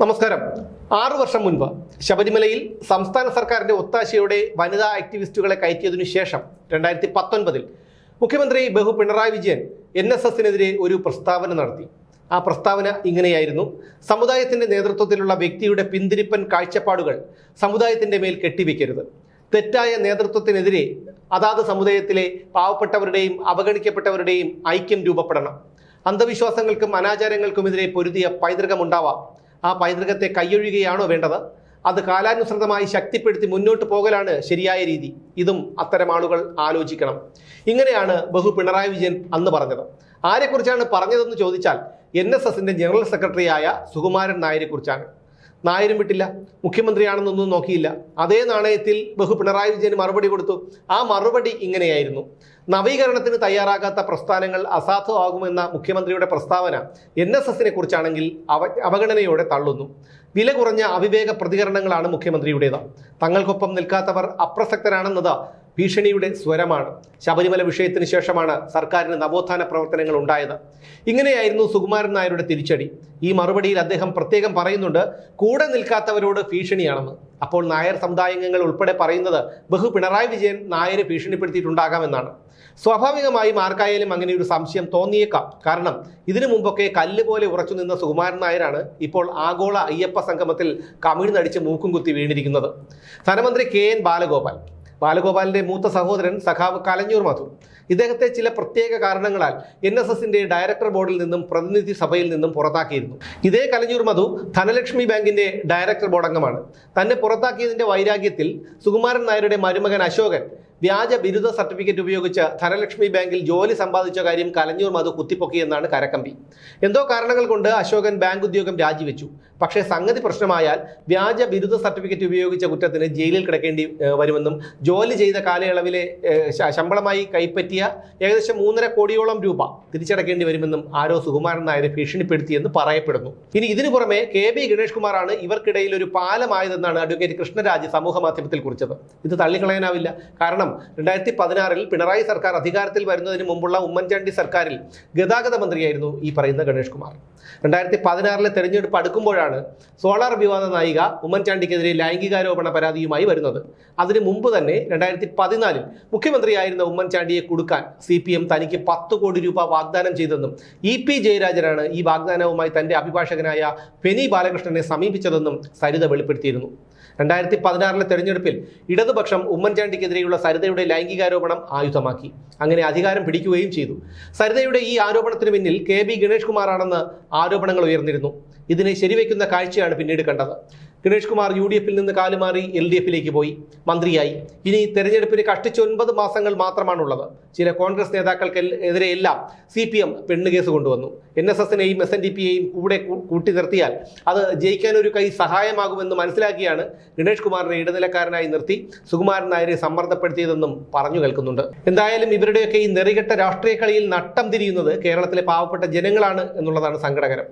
നമസ്കാരം. ആറു വർഷം മുൻപ് ശബരിമലയിൽ സംസ്ഥാന സർക്കാരിന്റെ ഒത്താശയോടെ വനിതാ ആക്ടിവിസ്റ്റുകളെ കയറ്റിയതിനു ശേഷം രണ്ടായിരത്തി പത്തൊൻപതിൽ മുഖ്യമന്ത്രി ബഹു പിണറായി വിജയൻ എൻ എസ് എസിനെതിരെ ഒരു പ്രസ്താവന നടത്തി. ആ പ്രസ്താവന ഇങ്ങനെയായിരുന്നു. സമുദായത്തിന്റെ നേതൃത്വത്തിലുള്ള വ്യക്തിയുടെ പിന്തിരിപ്പൻ കാഴ്ചപ്പാടുകൾ സമുദായത്തിന്റെ മേൽ കെട്ടിവെക്കരുത്. തെറ്റായ നേതൃത്വത്തിനെതിരെ അതാത് സമുദായത്തിലെ പാവപ്പെട്ടവരുടെയും അവഗണിക്കപ്പെട്ടവരുടെയും ഐക്യം രൂപപ്പെടണം. അന്ധവിശ്വാസങ്ങൾക്കും അനാചാരങ്ങൾക്കുമെതിരെ പൊരുതിയ പൈതൃകമുണ്ടാവാം. ആ പൈതൃകത്തെ കൈയൊഴിയുകയാണോ വേണ്ടത്? അത് കാലാനുസൃതമായി ശക്തിപ്പെടുത്തി മുന്നോട്ട് പോകലാണ് ശരിയായ രീതി. ഇതും അത്തരം ആളുകൾ ആലോചിക്കണം. ഇങ്ങനെയാണ് ബഹു പിണറായി വിജയൻ അന്ന് പറഞ്ഞത്. ആരെക്കുറിച്ചാണ് പറഞ്ഞതെന്ന് ചോദിച്ചാൽ എൻ എസ് എസിന്റെ ജനറൽ സെക്രട്ടറിയായ സുകുമാരൻ നായരെക്കുറിച്ചാണ്. നായരും വിട്ടില്ല. മുഖ്യമന്ത്രിയാണെന്നൊന്നും നോക്കിയില്ല. അതേ നാണയത്തിൽ ബഹു പിണറായി വിജയന് മറുപടി കൊടുത്തു. ആ മറുപടി ഇങ്ങനെയായിരുന്നു. നവീകരണത്തിന് തയ്യാറാകാത്ത പ്രസ്ഥാനങ്ങൾ അസാധുവാകുമെന്ന മുഖ്യമന്ത്രിയുടെ പ്രസ്താവന എൻ എസ് എസിനെ കുറിച്ചാണെങ്കിൽ അവ അവഗണനയോടെ തള്ളുന്നു. വില കുറഞ്ഞ അവിവേക പ്രതികരണങ്ങളാണ് മുഖ്യമന്ത്രിയുടേത്. തങ്ങൾക്കൊപ്പം നിൽക്കാത്തവർ അപ്രസക്തരാണെന്നത് ഭീഷണിയുടെ സ്വരമാണ്. ശബരിമല വിഷയത്തിന് ശേഷമാണ് സർക്കാരിന് നവോത്ഥാന പ്രവർത്തനങ്ങൾ ഉണ്ടായത്. ഇങ്ങനെയായിരുന്നു സുകുമാരൻ നായരുടെ തിരിച്ചടി. ഈ മറുപടിയിൽ അദ്ദേഹം പ്രത്യേകം പറയുന്നുണ്ട് കൂടെ നിൽക്കാത്തവരോട് ഭീഷണിയാണെന്ന്. അപ്പോൾ നായർ സമുദായങ്ങൾ ഉൾപ്പെടെ പറയുന്നത് ബഹു പിണറായി വിജയൻ നായരെ ഭീഷണിപ്പെടുത്തിയിട്ടുണ്ടാകാമെന്നാണ്. സ്വാഭാവികമായും ആർക്കായാലും അങ്ങനെ ഒരു സംശയം തോന്നിയേക്കാം. കാരണം ഇതിനു മുമ്പൊക്കെ കല്ല് പോലെ ഉറച്ചു നിന്ന സുകുമാരൻ നായരാണ് ഇപ്പോൾ ആഗോള അയ്യപ്പ സംഗമത്തിൽ കമിഴ്ന്നടിച്ച് മൂക്കും കുത്തി വീണിരിക്കുന്നത്. ധനമന്ത്രി കെ എൻ ബാലഗോപാൽ ബാലഗോപാലിന്റെ മൂത്ത സഹോദരൻ സഖാവ് കലഞ്ഞൂർ മധു. ഇദ്ദേഹത്തെ ചില പ്രത്യേക കാരണങ്ങളാൽ എൻ എസ് എസിന്റെ ഡയറക്ടർ ബോർഡിൽ നിന്നും പ്രതിനിധി സഭയിൽ നിന്നും പുറത്താക്കിയിരുന്നു. ഇതേ കലഞ്ഞൂർ മധു ധനലക്ഷ്മി ബാങ്കിന്റെ ഡയറക്ടർ ബോർഡ് അംഗമാണ് തന്നെ പുറത്താക്കിയതിന്റെ വൈരാഗ്യത്തിൽ സുകുമാരൻ നായരുടെ മരുമകൻ അശോകൻ വ്യാജ ബിരുദ സർട്ടിഫിക്കറ്റ് ഉപയോഗിച്ച് ധനലക്ഷ്മി ബാങ്കിൽ ജോലി സമ്പാദിച്ച കാര്യം കലഞ്ഞൂർ മധു കുത്തിപ്പൊക്കിയെന്നാണ് കരക്കമ്പി എന്തോ കാരണങ്ങൾ കൊണ്ട് അശോകൻ ബാങ്ക് ഉദ്യോഗം രാജിവെച്ചു. പക്ഷേ സംഗതി പ്രശ്നമായാൽ വ്യാജ ബിരുദ സർട്ടിഫിക്കറ്റ് ഉപയോഗിച്ച കുറ്റത്തിന് ജയിലിൽ കിടക്കേണ്ടി വരുമെന്നും ജോലി ചെയ്ത കാലയളവിലെ ശമ്പളമായി കൈപ്പറ്റിയ ഏകദേശം മൂന്നര കോടിയോളം രൂപ തിരിച്ചടക്കേണ്ടി വരുമെന്നും ആരോ സുകുമാരൻ നായരെ ഭീഷണിപ്പെടുത്തിയെന്ന് പറയപ്പെടുന്നു. ഇനി ഇതിനു പുറമെ കെ ബി ഗണേഷ് കുമാറാണ് ഇവർക്കിടയിൽ ഒരു പാലമായതെന്നാണ് അഡ്വക്കേറ്റ് കൃഷ്ണരാജ് സമൂഹ മാധ്യമത്തിൽ കുറിച്ചത്. ഇത് തള്ളിക്കളയാനാവില്ല. കാരണം രണ്ടായിരത്തി പതിനാറിൽ പിണറായി സർക്കാർ അധികാരത്തിൽ വരുന്നതിന് മുമ്പുള്ള ഉമ്മൻചാണ്ടി സർക്കാരിൽ ഗതാഗത മന്ത്രിയായിരുന്നു ഈ പറയുന്ന ഗണേഷ് കുമാർ. രണ്ടായിരത്തി പതിനാറിലെ തെരഞ്ഞെടുപ്പ് അടുക്കുമ്പോഴാണ് സോളാർ വിവാദ നായിക ഉമ്മൻചാണ്ടിക്കെതിരെ ലൈംഗികാരോപണ പരാതിയുമായി വരുന്നത്. അതിനു മുമ്പ് തന്നെ രണ്ടായിരത്തി പതിനാലിൽ മുഖ്യമന്ത്രിയായിരുന്ന ഉമ്മൻചാണ്ടിയെ കൊടുക്കാൻ സി പി എം തനിക്ക് പത്ത് കോടി രൂപ വാഗ്ദാനം ചെയ്തെന്നും ഇ പി ജയരാജനാണ് ഈ വാഗ്ദാനവുമായി തന്റെ അഭിഭാഷകനായ ഫെനി ബാലകൃഷ്ണനെ സമീപിച്ചതെന്നും സരിത വെളിപ്പെടുത്തിയിരുന്നു. രണ്ടായിരത്തി പതിനാറിലെ തെരഞ്ഞെടുപ്പിൽ ഇടതുപക്ഷം ഉമ്മൻചാണ്ടിക്കെതിരെയുള്ള സരിതയുടെ ലൈംഗികാരോപണം ആയുധമാക്കി. അങ്ങനെ അധികാരം പിടിക്കുകയും ചെയ്തു. സരിതയുടെ ഈ ആരോപണത്തിന് പിന്നിൽ കെ ബി ഗണേഷ് കുമാറാണെന്ന് ആരോപണങ്ങൾ ഉയർന്നിരുന്നു. ഇതിനെ ശരിവെക്കുന്ന കാഴ്ചയാണ് പിന്നീട് കണ്ടത്. ഗണേഷ് കുമാർ യു ഡി എഫിൽ നിന്ന് കാലുമാറി എൽ ഡി എഫിലേക്ക് പോയി. മന്ത്രിയായി. ഇനി തെരഞ്ഞെടുപ്പിന് കഷ്ടിച്ച് ഒൻപത് മാസങ്ങൾ മാത്രമാണുള്ളത്. ചില കോൺഗ്രസ് നേതാക്കൾക്ക് എതിരെയെല്ലാം സി പി എം പെണ്ണുകേസ് കൊണ്ടുവന്നു. എൻ എസ് എസിനെയും എസ് എൻ ഡി പിയെയും കൂടെ കൂട്ടി നിർത്തിയാൽ അത് ജയിക്കാൻ ഒരു കൈ സഹായമാകുമെന്ന് മനസ്സിലാക്കിയാണ് ഗണേഷ് കുമാറിനെ ഇടനിലക്കാരനായി നിർത്തി സുകുമാരൻ നായരെ സമ്മർദ്ദപ്പെടുത്തിയതെന്നും പറഞ്ഞു കേൾക്കുന്നുണ്ട്. എന്തായാലും ഇവരുടെയൊക്കെ ഈ നെറികെട്ട രാഷ്ട്രീയ കളിയിൽ നട്ടം തിരിയുന്നത് കേരളത്തിലെ പാവപ്പെട്ട ജനങ്ങളാണ് എന്നുള്ളതാണ് സങ്കടകരം.